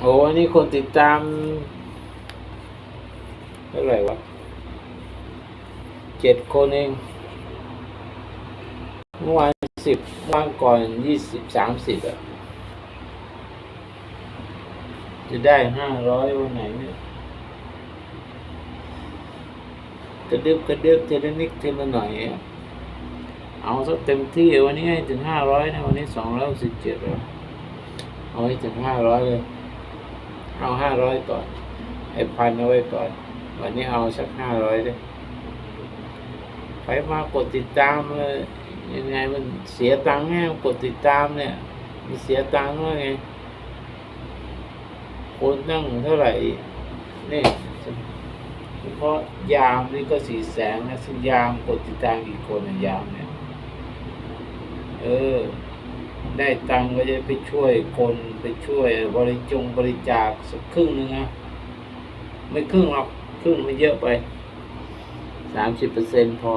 โอ้อันนี้คนติดตามเท่าไหร่วะเจ็ดคนเองเมื่อวานสิบวันก่อนยี่สิบสามสิบอะจะได้ห้าร้อยวันไหนเนี่ยกระดึบกระดึบทีลนิดทีลหน่อย เอาสักเต็มที่วันนี้ให้ถึงห้าร้อยนะ วันนี้สองร้อยสิบเจ็ดแล้วเอาให้ถึงห้าร้อยเลย เอาห้าร้อยก่อนไอ้พันเอาไว้ก่อน วันนี้เอาสักห้าร้อยเลยไปมากดติดตามเลยยังไงมันเสียตังค์ไงกดติดตามเนี่ยมันเสียตังค์ว่าไงคนตั้งเท่าไหร่นี่เฉพาะยามนี่ก็สี่แสนนะซึ่งยามกดติดตามกี่คนนยามเนี่ย เออ ได้ตังก็จะไปช่วยคนไปช่วยบริจงบริจาคสักครึ่งหนึงนะไม่ครึ่งหรอกครึ่งมันเยอะไปสามสิบเปอร์เซ็นพอ